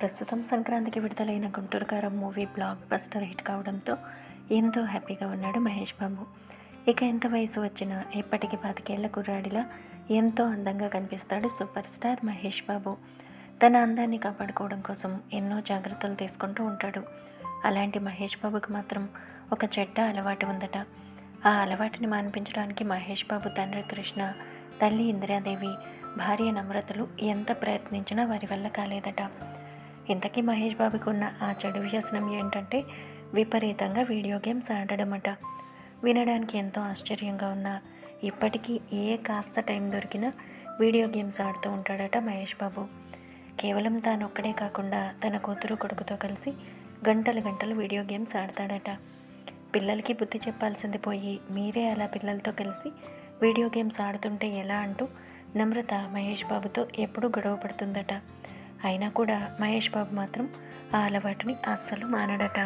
ప్రస్తుతం సంక్రాంతికి విడుదలైన గుంటూరు కారం మూవీ బ్లాక్ బస్టర్ హిట్ కావడంతో ఎంతో హ్యాపీగా ఉన్నాడు మహేష్ బాబు. ఇక ఎంత వయసు వచ్చినా ఎప్పటికీ పాతికేళ్ళ కుర్రాడిలా ఎంతో అందంగా కనిపిస్తాడు సూపర్ స్టార్ మహేష్ బాబు. తన అందాన్ని కాపాడుకోవడం కోసం ఎన్నో జాగ్రత్తలు తీసుకుంటూ ఉంటాడు. అలాంటి మహేష్ బాబుకు మాత్రం ఒక చెడ్డ అలవాటు ఉందట. ఆ అలవాటుని మాన్పించడానికి మహేష్ బాబు తండ్రి కృష్ణ తల్లి ఇందిరాదేవి భార్య నమ్రతలు ఎంత ప్రయత్నించినా వారి వల్ల కాలేదట. ఇంతకీ మహేష్ బాబుకున్న ఆ చెడు వ్యసనం ఏంటంటే విపరీతంగా వీడియో గేమ్స్ ఆడడమట. వినడానికి ఎంతో ఆశ్చర్యంగా ఉన్నా ఇప్పటికీ ఏ కాస్త టైం దొరికినా వీడియో గేమ్స్ ఆడుతూ ఉంటాడట మహేష్ బాబు. కేవలం తాను ఒక్కడే కాకుండా తన కూతురు కొడుకుతో కలిసి గంటలు గంటలు వీడియో గేమ్స్ ఆడతాడట. పిల్లలకి బుద్ధి చెప్పాల్సింది పోయి మీరే అలా పిల్లలతో కలిసి వీడియో గేమ్స్ ఆడుతుంటే ఎలా అంటూ నమ్రత మహేష్ బాబుతో ఎప్పుడూ గొడవ పడుతుందట. అయినా కూడా మహేష్ బాబు మాత్రం ఆ అలవాటుని అస్సలు మానడట.